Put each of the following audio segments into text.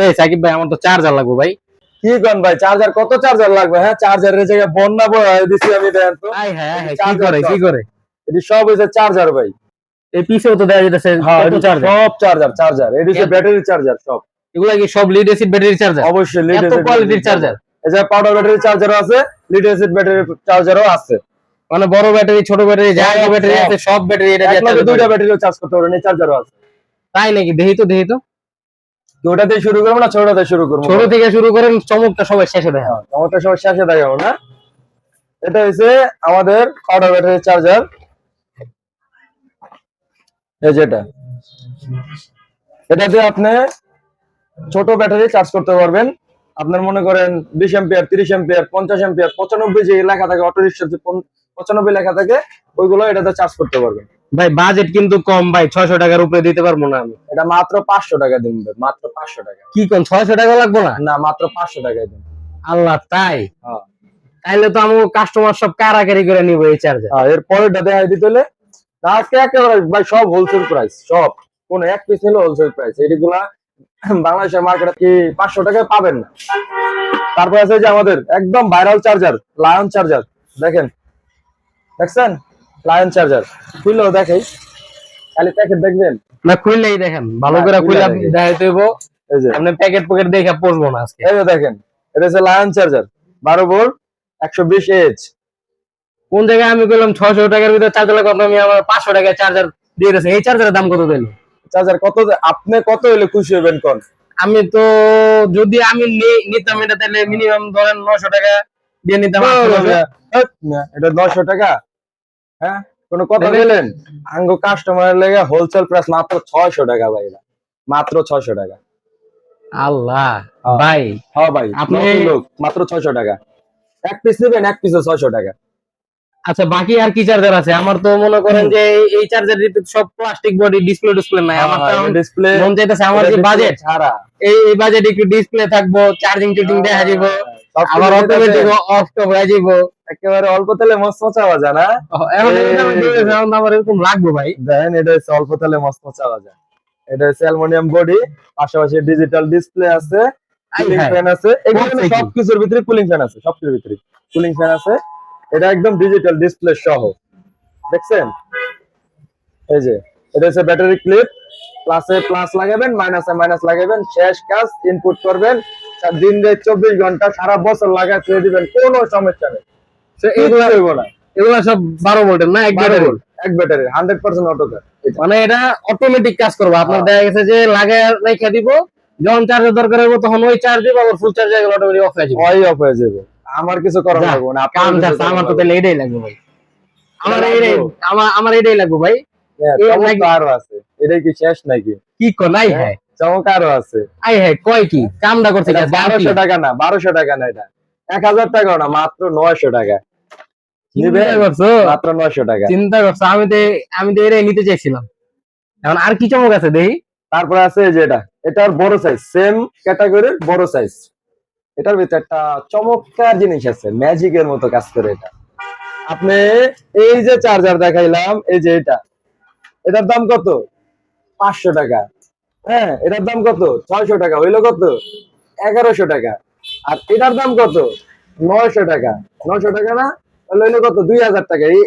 এই সাকিব ভাই আমার তো চার্জার লাগবে ভাই। কি কন ভাই? চার্জার কত চার্জার লাগবে? হ্যাঁ চার্জারের জায়গায় বন্যা বয়ে দিছি আমি দেন তো। হ্যাঁ হ্যাঁ কি করে কি করে? এটি সব হইছে চার্জার ভাই। এই পিছেও তো দেওয়া যেতেছে হ্যাঁ চার্জার সব চার্জার চার্জার এটি হচ্ছে ব্যাটারি চার্জার সব। এগুলা কি সব লিড এসিড ব্যাটারি চার্জার অবশ্যই লিড এত কোয়ালিটির চার্জার এই যে পাউডার ব্যাটারি চার্জারও আছে লিড অ্যাসিড ব্যাটারি চার্জারও আছে। মানে বড় ব্যাটারি ছোট ব্যাটারি যা ব্যাটারি আছে সব ব্যাটারি এটা দিয়ে দুইটা ব্যাটারিও চার্জ করতে পারবেন এই চার্জারও আছে। তাই নাকি? দেখি তো দেখি তো। শুরু করব না শুরু করব? ছোট থেকে শুরু করেন চমকটা সবাই শেষে দেখা হ্যাঁ, আমারটা সব শেষে দেখাবো না? এটা হচ্ছে আমাদের পাউডার ব্যাটারি চার্জার এই যেটা এটা। দিয়ে আপনি ছোট ব্যাটারি চার্জ করতে পারবেন। আপনার মনে করেন বিশ এম্পিয়ার তিরিশ এম্পিয়ার পঞ্চাশ এম্পিয়ার পঁচানব্বই যে লেখা থাকে অটো রিক্সার যে পঁচানব্বই লেখা থাকে ওইগুলো এটাতে চার্জ করতে পারবেন। ভাই বাজেট কিন্তু কম ভাই ছয়শো টাকার উপরে দিতে পারব না আমি। এটা মাত্র পাঁচশো টাকা দিন মাত্র পাঁচশো টাকা। কি কম ছয়শো টাকা লাগবো না? না মাত্র পাঁচশো টাকা দিন। আল্লাহ তাই? হ্যাঁ। তাইলে তো আমি কাস্টমার সব কারাকারি করে নিবো এই চার্জার হ্যাঁ এর পরেরটা দেখা দিতে হলে আজকে একেবারে ভাই সব হোলসেল প্রাইস সব। কোন এক পিস নিলে হোলসেল প্রাইস এইগুলা বাংলাদেশের মার্কেটে কি পাঁচশো টাকায় পাবেন না? তারপর আছে যে আমাদের একদম ভাইরাল চার্জার লায়ন চার্জার দেখেন। দেখছেন? লায়ন চার্জার খুললেও দেখেই। খালি প্যাকেট দেখবেন? না খুললেই দেখেন। ভালো করে খুলে দেখেন। দেখাইতে হইব এই যে। আপনি প্যাকেট প্যাকেট দেখে পড়ব না আজকে। এই যে দেখেন এটা হচ্ছে লায়ন চার্জার বারো ভোল্ট একশো বিশ এইচ কোন জায়গায় আমি বললাম ছয়শো টাকার ভিতরে চার্জার লাগবে আপনি আমার পাঁচশো টাকায় চার্জার দিয়ে দিয়েছেন। এই চার্জারের দাম কত দিল? চার্জার কত আপনি কত হলে খুশি হবেন কোন? আমি তো যদি আমি নিতাম এটা তাহলে মিনিমাম ধরেন নশো টাকা দিয়ে নিতাম এটা নয়শো টাকা। হ্যাঁ? কোনো কথা বলেন? আঙ্গো কাস্টমারের লেগে হোলসেল প্রাইস মাত্র ছয়শো টাকা ভাই মাত্র ছয়শো টাকা। আল্লাহ হ্যাঁ। ভাই হ্যাঁ ভাই আপনি- লোক মাত্র ছয়শো টাকা। এক পিস নেবেন এক পিসে ছয়শো টাকা। আচ্ছা বাকি আর কি চার্জার আছে? আমার তো মনে করেন যে এই- চার্জার সব প্লাস্টিক বডি ডিসপ্লে ডিসপ্লে নাই। আমার তো ডিসপ্লে মন চাইতেছে আমার যে বাজেট ছাড়া। এই বাজেট একটু ডিসপ্লে থাকব চার্জিং টুটিং দেখা যাব। আবার অটোমেটিক। অফ হয়ে যাব একেবারে অল্প তেলে বাজা না? এখন এটা আমার এখন আমার এরকম লাগবে ভাই। দেখেন এটা হচ্ছে অল্প তেলে বাজা এটা হচ্ছে অ্যালুমিনিয়াম বডি পাশাপাশি ডিজিটাল ডিসপ্লে আছে কুলিং। ফ্যান আছে। এখানে? সবকিছুর ভিতরে কুলিং ফ্যান আছে সবকিছুর ভিতরে। কুলিং ফ্যান আছে। এটা একদম ডিজিটাল ডিসপ্লে সহ। দেখছেন? এই যে এটা হচ্ছে ব্যাটারি ক্লিপ প্লাসে প্লাস লাগাবেন মাইনাসে মাইনাস লাগাবেন শেষ কাজ ইনপুট করবেন। দিন রাত চব্বিশ ঘণ্টা সারা বছর লাগায় দিবেন কোনো সমস্যা নেই। হইব না। এগুলা সব বারো ভোল্টের না? এক ব্যাটারি? এক ব্যাটারি হান্ড্রেড পার্সেন্ট অটো মানে এটা অটোমেটিক কাজ করবে। আপনার হ্যাঁ। দেখা গেছে যে লাগায় রেখে দিব যখন চার্জের দরকার হবে তখন ওই চার্জ দিব আবার ফুল চার্জ হয়ে গেলে অটোমেটিক অফ হয়ে যাবে। ওয়াই অফ হয়ে যাবে। আমার কিছু করা লাগবে না কাম যাচ্ছে আমার তো তাহলে এটাই লাগবে ভাই। আমার এটাই আমার আমার এটাই লাগবে ভাই। হ্যাঁ, আরও আছে। এটাই কি শেষ নাকি? কি কো নাই হ্যাঁ। চমক আরও আছে। আই হ্যাঁ কয় কি? কামটা করছে বারোশো টাকা না বারোশো টাকা না এটা। এক হাজার টাকা না মাত্র নয়শো টাকা। মাত্র নয়শো টাকা। চিন্তা করছ? আমি তো আমি তো এটাই নিতে চাইছিলাম। এখন আর কি চমক আছে দেখি? তারপরে আছে যে এটা। এটার বড় সাইজ সেম ক্যাটাগরির বড় সাইজ এটার ভিতরে একটা চমৎকার জিনিস আছে ম্যাজিকের মতো কাজ করে এটা। আপনি এই যে চার্জার দেখাইলাম এই যে এটা। এটার দাম কত? পাঁচশো টাকা। হ্যাঁ এটার দাম কত? ছয়শো টাকা। হইল কত? এগারোশো টাকা। আর এটার দাম কত? নয়শো টাকা। নয়শো টাকা না? তাহলে হইল কত? দুই হাজার টাকা। এই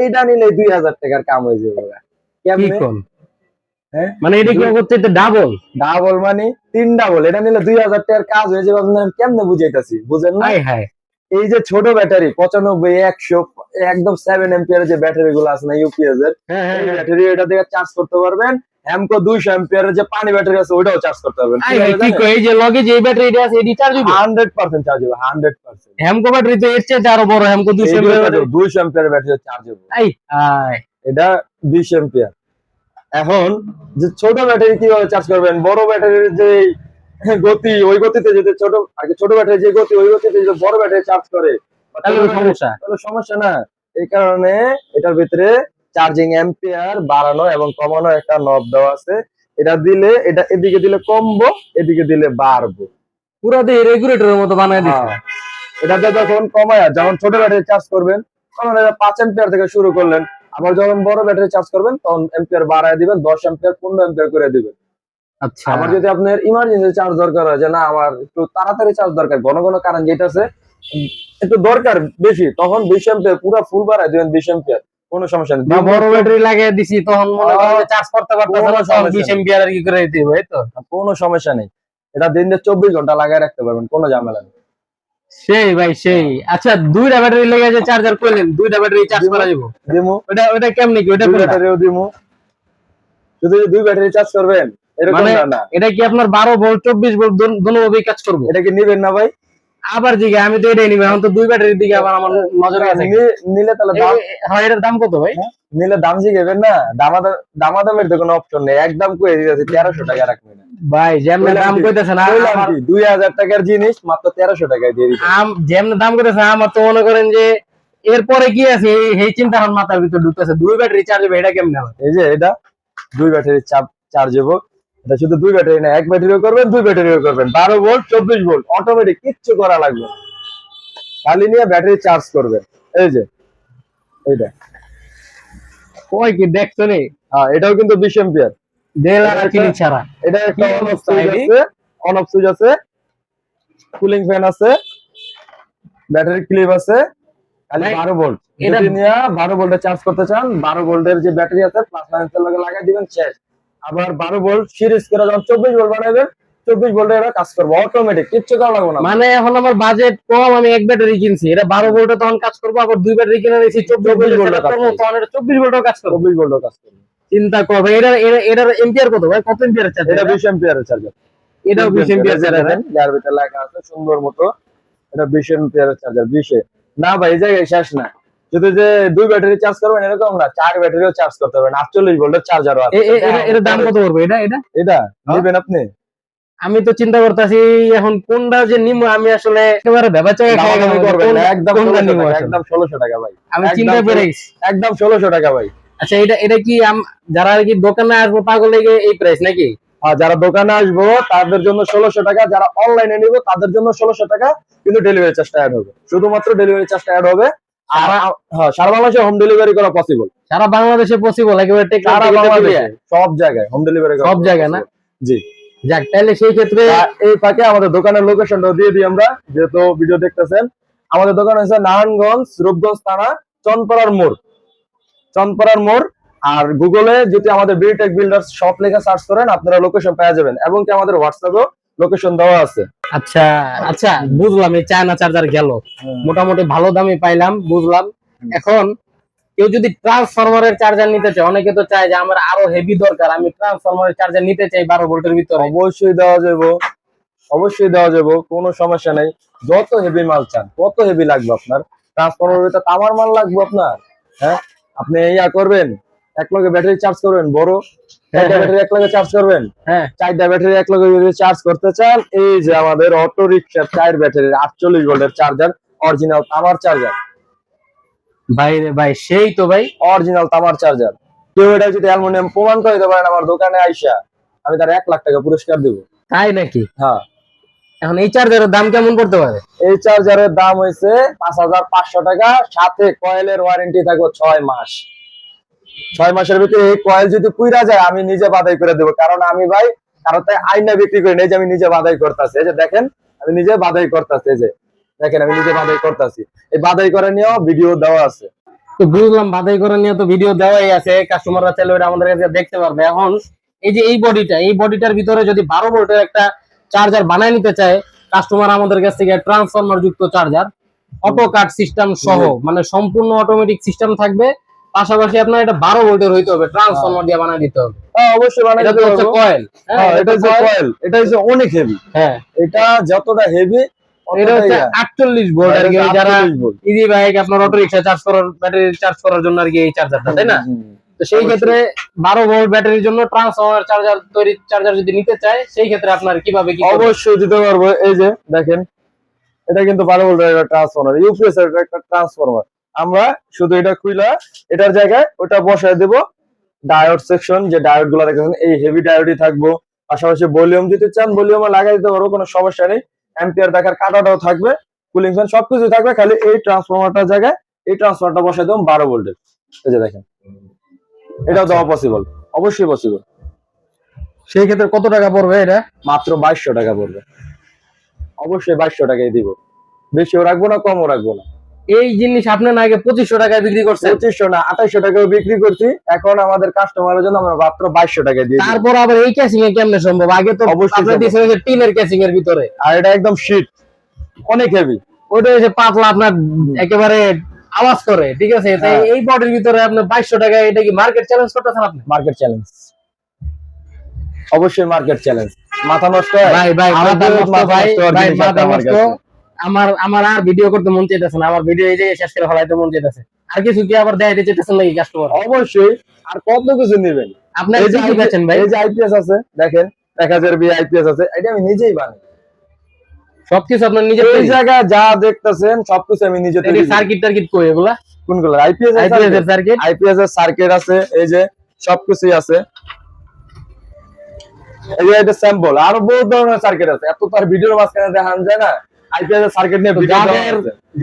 এইটা নিলে দুই হাজার টাকার কাম হয়ে যাবে হ্যাঁ? মানে এটা কি করতে ডাবল ডাবল মানে তিন ডাবল এটা নিলে দুই হাজার টাকার কাজ হয়ে যাবে। আপনার কেমনে বুঝাইতাছি? বুঝেন না? এই যে ছোট ব্যাটারি পঁচানব্বই একশো একদম সেভেন এম্পিয়ার যে ব্যাটারি গুলো আছে না ইউপিএস এর হ্যাঁ হ্যাঁ। ব্যাটারি এটা থেকে চার্জ করতে পারবেন। হ্যামকো যে পানি ব্যাটারি আছে চার্জ করতে পারবেন। কি এই যে লগে যে ব্যাটারিটা আছে চার্জ হবে হান্ড্রেড পার্সেন্ট চার্জ হবে হান্ড্রেড পার্সেন্ট হ্যামকো ব্যাটারি তো এর চেয়ে আরও বড় হ্যামকো 200 ব্যাটারি চার্জ হবে আই এটা এখন যে ছোট ব্যাটারি কীভাবে চার্জ করবেন? বড় ব্যাটারির যে গতি ওই গতিতে যদি ছোট আগে ছোট ব্যাটারি যে গতি ওই গতিতে যদি বড় ব্যাটারি চার্জ করে তাহলে সমস্যা। তাহলে সমস্যা না। এই কারণে এটার ভিতরে চার্জিং এম্পিয়ার বাড়ানো এবং কমানো একটা নব দেওয়া আছে। এটা দিলে এটা এদিকে দিলে কমবো এদিকে দিলে বাড়বো। পুরা দিয়ে রেগুলেটরের মতো বানায় দিছে। হ্যাঁ। এটাতে যখন কমায় যখন ছোট ব্যাটারি চার্জ করবেন তখন এটা পাঁচ এম্পিয়ার থেকে শুরু করলেন। আবার যখন বড় ব্যাটারি চার্জ করবেন তখন এম্পিয়ার বাড়ায় দিবেন দশ এম্পিয়ার পনেরো এম্পিয়ার করে দিবেন। আচ্ছা। আবার যদি আপনার ইমার্জেন্সি চার্জ দরকার হয় যে না আমার একটু তাড়াতাড়ি চার্জ দরকার ঘন ঘন কারণ যেটা আছে একটু দরকার বেশি তখন বিশ এম্পিয়ার পুরো ফুল বাড়ায় দিবেন বিশ এম্পিয়ার কোনো সমস্যা নেই। বড় ব্যাটারি লাগিয়ে দিছি তখন মনে করেন চার্জ করতে পারতেছে না আর কি করে দিতে হবে তো? কোনো সমস্যা নেই। এটা দিন দিয়ে চব্বিশ ঘণ্টা লাগায় রাখতে পারবেন কোনো ঝামেলা নেই। সেই ভাই সেই। আচ্ছা দুইটা ব্যাটারি লেগে যে চার্জার করলেন দুইটা ব্যাটারি চার্জ করা যাব? দিমু। ওটা ওটা কেমনি কি ওটা? ব্যাটারিও দিমু। শুধু দুই ব্যাটারি চার্জ করবেন এরকম মানে না, এটা কি আপনার বারো ভোল্ট চব্বিশ ভোল্ট দুনো ভাবেই কাজ করবে? এটা কি নিবেন না ভাই? আবার জিগে আমি তো এটাই নিবো এখন তো দুই ব্যাটারির দিকে আবার আমার নজর আছে। নিলে তাহলে দাম হ্যাঁ এটার দাম কত ভাই? নিলে দাম জিগেবেন না দামাদাম দামাদামের তো কোনো অপশন নেই। একদম কয়ে দিতেছে তেরোশো টাকা রাখবেন। ভাই যেমন দাম কি? কইতেছে না বললাম আমার- কি, দুই হাজার টাকার জিনিস মাত্র তেরোশো টাকায় দিয়ে দিচ্ছে আম যেমন দাম কইতেছে আমার তো মনে করেন যে এরপরে কি আছে এই- চিন্তা আমার মাথার ভিতর ঢুকতেছে দুই ব্যাটারি চার্জ হবে এটা কেমনে হবে? এই যে এটা দুই ব্যাটারি চার্জ হব এটা শুধু দুই ব্যাটারি না এক ব্যাটারিও করবেন দুই ব্যাটারিও করবেন। বারো ভোল্ট চব্বিশ ভোল্ট অটোমেটিক কিচ্ছু করা লাগবে না। খালি নিয়ে ব্যাটারি চার্জ করবেন। এই যে এইটা। কয় কি দেখছ রে হ্যাঁ এটাও কিন্তু বিশ এম্পিয়ার দেড় লাখ চিনি ছাড়া। এটা একটা অন অফ সুইচ আছে অন অফ সুইচ আছে কুলিং ফ্যান আছে। ব্যাটারি ক্লিপ আছে ভোল্ট। এটা- নিয়ে ভোল্টে চার্জ করতে চান ভোল্টের যে ব্যাটারি আছে প্লাস মাইনাসের লগে লাগাই দিবেন শেষ। আবার বারো ভোল্ট সিরিজ করে যখন চব্বিশ ভোল্ট বানাবেন চব্বিশ ভোল্টে এরা কাজ করব অটোমেটিক কিচ্ছু করা লাগবে না। মানে এখন আমার বাজেট কম আমি এক ব্যাটারি কিনছি। এটা বারো ভোল্টে তখন কাজ করব আবার দুই ব্যাটারি কিনে নিয়েছি চব্বিশ 24 ভোল্টে। তখন এটা চব্বিশ ভোল্টও কাজ করব। চব্বিশ ভোল্টে কাজ করবে। চিন্তা কর ভাই এটা এটা- এটার এম্পিয়ার কত ভাই? কত এম্পিয়ার চার্জ এটা বিশ এম্পিয়ারের চার্জার এটাও বিশ এম্পিয়ার চার্জ যার ভিতরে লেখা আছে সুন্দর মতো এটা বিশ এম্পিয়ারের চার্জার বিশে। না ভাই এই জায়গায় শেষ না। শুধু যে দুই ব্যাটারি চার্জ করবেন এরকম না চার ব্যাটারিও চার্জ করতে পারবেন। আটচল্লিশ ভোল্টের চার্জারও আছে। এটার দাম কত পড়বে? এটা এটা? এটা হ্যাঁ? নিবেন আপনি। আমি তো চিন্তা করতেছি এখন কোনটা যে নিমো আমি আসলে একেবারে ভেবা চাই একদম কোনটা 1600 টাকা, একদম ষোলোশো টাকা ভাই। আমি চিন্তা একদম ষোলোশো টাকা ভাই। আচ্ছা এটা এটা কি যারা আর কি দোকানে আসব পাগল লেগে এই প্রাইস নাকি? আর যারা দোকানে আসব তাদের জন্য ষোলোশো টাকা যারা অনলাইনে নিব তাদের জন্য ষোলোশো টাকা কিন্তু ডেলিভারি চার্জটা অ্যাড হবে। শুধুমাত্র ডেলিভারি চার্জটা অ্যাড হবে। হ্যাঁ সারা বাংলাদেশে হোম ডেলিভারি করা পসিবল সারা বাংলাদেশে পসিবল একেবারে সারা বাংলাদেশে সব জায়গায় হোম ডেলিভারি সব জায়গায় না? জি। যাক তাহলে সেই ক্ষেত্রে এই ফাঁকে আমাদের দোকানের লোকেশনটা দিয়ে দিই আমরা যেহেতু ভিডিও দেখতেছেন। আমাদের দোকান হচ্ছে নারায়ণগঞ্জ রূপগঞ্জ থানা চনপাড়ার মোড়। চনপাড়ার মোড় আর গুগলে যদি আমাদের বিটেক বিল্ডার্স শপ লেখা সার্চ করেন আপনারা লোকেশন পেয়ে যাবেন। এবং কি আমাদের হোয়াটসঅ্যাপেও লোকেশন দেওয়া আছে। আচ্ছা আচ্ছা বুঝলাম এই চায়না চার্জার গেল। মোটামুটি ভালো দামে পাইলাম বুঝলাম। এখন কেউ যদি ট্রান্সফরমারের চার্জার নিতে চায় অনেকে তো চায় যে আমার আরও হেভি দরকার আমি ট্রান্সফরমারের চার্জার নিতে চাই বারো ভোল্টের ভিতরে। অবশ্যই দেওয়া যাব অবশ্যই দেওয়া যাব কোনো সমস্যা নেই। যত হেভি মাল চান কত হেভি লাগবে আপনার। ট্রান্সফরমার ভিতরে তামার মাল লাগবে আপনার হ্যাঁ? আপনি ইয়া করবেন এক লগে ব্যাটারি চার্জ করবেন বড়। চারটা হ্যাঁ। ব্যাটারি এক লগে চার্জ করবেন? হ্যাঁ। চারটা ব্যাটারি এক লগে যদি চার্জ করতে চান এই যে আমাদের অটো রিক্সার চার ব্যাটারির আটচল্লিশ ভোল্টের চার্জার অরিজিনাল তামার চার্জার ভাই রে ভাই সেই তো ভাই। অরিজিনাল তামার চার্জার কেউ এটা যদি অ্যালুমিনিয়াম প্রমাণ করে পারেন আমার দোকানে আইসা আমি তার এক লাখ টাকা পুরস্কার দেবো। তাই নাকি? হ্যাঁ। এখন এই চার্জারের দাম কেমন পড়তে পারে? এই চার্জারের দাম হয়েছে পাঁচ হাজার পাঁচশো টাকা সাথে কয়েলের ওয়ারেন্টি থাকবে ছয় মাস। ছয় মাসের ভিতরে এই কয়েল যদি পুইরা যায় আমি নিজে বাদাই করে দেবো। কারণ আমি ভাই কারণ তাই আইনা বিক্রি করি না এই যে আমি নিজে বাদাই করতেছি। এই যে দেখেন আমি নিজে বাদাই করতেছি এই যে। দেখেন আমি নিজে বাদাই করতেছি। এই বাদাই করে নিয়েও ভিডিও দেওয়া আছে। তো বুঝলাম বাদাই করে নিয়ে তো ভিডিও দেওয়াই আছে। কাস্টমাররা চাইলে ওটা আমাদের কাছে দেখতে পারবে। এখন এই যে এই বডিটা এই বডিটার ভিতরে যদি বারো ভোল্টের একটা চার্জার বানায় নিতে চায় কাস্টমার আমাদের কাছ থেকে ট্রান্সফরমার যুক্ত চার্জার অটো কাট সিস্টেম সহ মানে সম্পূর্ণ অটোমেটিক সিস্টেম থাকবে। পাশাপাশি আপনার এটা বারো ভোল্টের হইতে হবে ট্রান্সফরমার দিয়ে বানায় দিতে হবে। হ্যাঁ অবশ্যই বানাই এটা দিতে হচ্ছে কয়েল এটা হচ্ছে কয়েল এটা হচ্ছে অনেক হেভি হ্যাঁ। এটা যতটা হেভি এটা হচ্ছে আটচল্লিশ ভোল্ট আর কি যারা ইজি বাইক আপনার অটো রিক্সা চার্জ করার ব্যাটারি চার্জ করার জন্য আর কি এই চার্জারটা তাই না? তো সেই ক্ষেত্রে বারো ভোল্ট ব্যাটারির জন্য ট্রান্সফরমার চার্জার তৈরি চার্জার যদি নিতে চায় সেই ক্ষেত্রে আপনার কীভাবে কি অবশ্যই দিতে পারব। এই যে দেখেন এটা কিন্তু বারো ভোল্টের একটা ট্রান্সফরমার ইউপিএস এর একটা ট্রান্সফরমার আমরা শুধু এটা খুইলা এটার জায়গায় ওটা বসায় দেব। ডায়োড সেকশন যে ডায়োডগুলো দেখেছেন এই হেভি ডায়োডই থাকব। পাশাপাশি ভলিউম দিতে চান ভলিউমে লাগাই দিতে পারব কোনো সমস্যা নেই। অ্যাম্পিয়ার দেখার কাটাটাও থাকবে কুলিং ফ্যান সবকিছু থাকবে খালি এই ট্রান্সফরমারটার জায়গায় এই ট্রান্সফরমারটা বসাই দেবো বারো ভোল্টের এই যে দেখেন এটাও দেওয়া পসিবল অবশ্যই পসিবল সেই ক্ষেত্রে কত টাকা পড়বে এটা? মাত্র বাইশশো টাকা পড়বে। অবশ্যই বাইশশো টাকাই দিব। বেশিও রাখব না কমও রাখব না। এই জিনিস আপনি না আগে পঁচিশশো টাকায় বিক্রি করছেন? পঁচিশশো না আঠাইশশো টাকাও বিক্রি করছি। এখন আমাদের কাস্টমারের জন্য আমরা মাত্র বাইশশো টাকায় দিয়ে দিই। তারপর আবার এই ক্যাসিং এ কেমনে সম্ভব? আগে তো অবশ্যই টিনের ক্যাসিং এর ভিতরে। আর এটা একদম শীত অনেক হেভি ওটা হচ্ছে পাতলা আপনার একেবারে আওয়াজ করে ঠিক আছে? তাই হ্যাঁ। এই বডির ভিতরে আপনি বাইশশো টাকা এটা কি মার্কেট চ্যালেঞ্জ করতেছেন আপনি? মার্কেট চ্যালেঞ্জ অবশ্যই মার্কেট চ্যালেঞ্জ মাথা নষ্ট? ভাই ভাই মাথা নষ্ট ভাই ভাই মাথা নষ্ট। আমার আমার আর ভিডিও করতে মন চাইতেছে না আমার ভিডিও এই জায়গায় শেষ করে ফেলাইতে মন চাইতেছে। আর কিছু কি আবার দেখাইতে চাইতেছেন নাকি কাস্টমার অবশ্যই আর কত কিছু নেবেন? আপনার এই যে কি ভাই? এই যে আইপিএস আছে দেখেন এক হাজার বি আইপিএস আছে এটা আমি নিজেই বানাই। সবকিছু আপনার নিজে এই জায়গায় যা দেখতেছেন সবকিছু আমি নিজে তৈরি। সার্কিট টার্কিট কই এগুলা? কোনগুলো আইপিএস আইপিএস এর সার্কিট আইপিএস এর সার্কিট আছে এই যে সবকিছুই আছে। এই যে এটা স্যাম্পল আরও বহু ধরনের সার্কিট আছে। এত তার ভিডিওর মাঝখানে দেখান যায় না। আইপিএস এর সার্কিট নিয়ে যাদের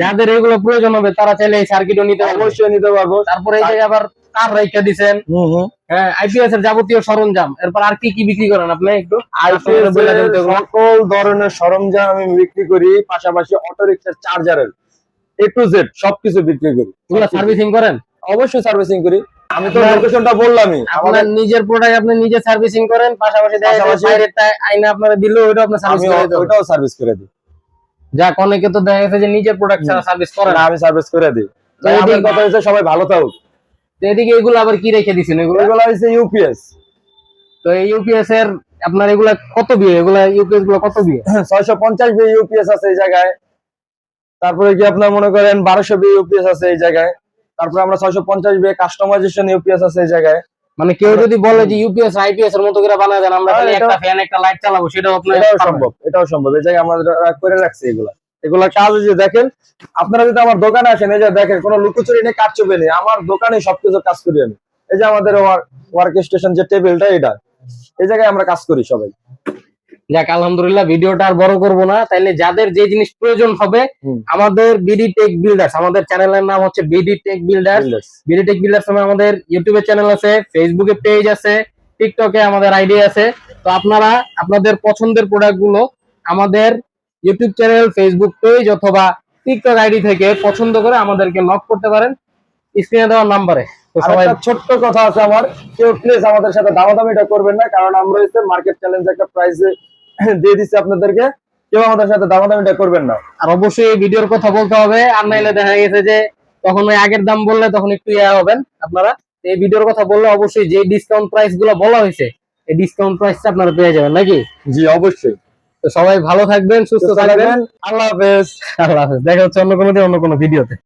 যাদের এগুলো প্রয়োজন হবে তারা চাইলে এই সার্কিটও নিতে অবশ্যই নিতে পারব। তারপরে এই জায়গায় আবার তার রেখে দিছেন? হ্যাঁ আইপিএস এর যাবতীয় সরঞ্জাম। এরপর আর কি কি বিক্রি করেন আপনি একটু? আইপিএস দেন। সকল ধরনের সরঞ্জাম আমি বিক্রি করি পাশাপাশি অটো রিক্সার চার্জারের এ টু জেড সবকিছু বিক্রি করি। সার্ভিসিং করেন? অবশ্যই সার্ভিসিং করি। আমি তো লোকেশনটা বললামই। আপনার নিজের প্রোডাক্ট আপনি নিজে সার্ভিসিং করেন পাশাপাশি দেখা যায় বাইরেরটা আইনা আপনারা ওইটা আপনি সার্ভিস করে দেবেন ওইটাও সার্ভিস করে দিই। যাক অনেকে তো দেখা গেছে যে নিজের প্রোডাক্ট ছাড়া সার্ভিস করে না। আমি সার্ভিস করে দিই। তো এদিকে- কথা হচ্ছে সবাই ভালো থাকুক। তো এদিকে এগুলো আবার কি রেখে দিছেন এগুলো? এগুলো হচ্ছে ইউপিএস তো এই ইউপিএস এর আপনার এগুলা কত বিয়ে? এগুলা ইউপিএসগুলো কত বিয়ে? ছয়শো পঞ্চাশ বি ইউপিএস আছে এই জায়গায়। তারপরে কি আপনার মনে করেন বারোশো বি ইউপিএস আছে এই জায়গায়। তারপরে আমরা ছয়শো পঞ্চাশ বি কাস্টমাইজেশন ইউপিএস আছে এই জায়গায়। মানে কেউ যদি বলে যে ইউপিএস আইপিএস এর মতো করে বানায় দেন আমরা হ্যাঁ, খালি একটা ফ্যান একটা লাইট চালাবো সেটাও আপনার এটাও সম্ভব এটাও সম্ভব। এই জায়গায় আমরা করে রাখছি এগুলা। এগুলা কাজ যে দেখেন আপনারা যদি আমার দোকানে আসেন এই যে দেখেন কোনো লুকোচুরি নেই কাজ চুপে নেই আমার দোকানে সবকিছু কাজ করি আমি। এই যে আমাদের ওয়ার্ক স্টেশন যে টেবিলটা এটা। এই জায়গায় আমরা কাজ করি সবাই। যাক আলহামদুলিল্লাহ ভিডিওটা আর বড় করব না। তাইলে যাদের যে জিনিস প্রয়োজন হবে আমাদের বিডি টেক বিল্ডার্স আমাদের চ্যানেলের নাম হচ্ছে BD tech builders. BD tech builders নামে আমাদের ইউটিউবে চ্যানেল আছে ফেসবুকে পেজ আছে টিকটকে আমাদের আইডি আছে। তো আপনারা আপনাদের পছন্দের প্রোডাক্টগুলো আমাদের ইউটিউব চ্যানেল ফেসবুক পেজ অথবা টিকটক আইডি থেকে পছন্দ করে আমাদেরকে নক করতে পারেন। স্ক্রিনে দেওয়ার নাম্বারে ছোট্ট কথা আছে আমার কেউ প্লিজ আমাদের সাথে দামাদামিটা করবেন না কারণ আমরা মার্কেট চ্যালেঞ্জ একটা প্রাইসে দিয়ে দিচ্ছি আপনাদেরকে। কেউ আমাদের সাথে দামাদামিটা করবেন না। আর অবশ্যই এই ভিডিওর কথা বলতে হবে। আর নাইলে দেখা গেছে যে তখন ওই আগের দাম বললে তখন একটু ইয়া হবেন আপনারা। এই ভিডিওর কথা বললে অবশ্যই যে ডিসকাউন্ট প্রাইসগুলো বলা হয়েছে এই ডিসকাউন্ট প্রাইসটা আপনারা পেয়ে যাবেন নাকি? জি অবশ্যই। তো সবাই ভালো থাকবেন সুস্থ থাকবেন। আল্লাহ হাফেজ। আল্লাহ হাফেজ। দেখা হচ্ছে অন্য কোনো দিন অন্য কোনো ভিডিওতে।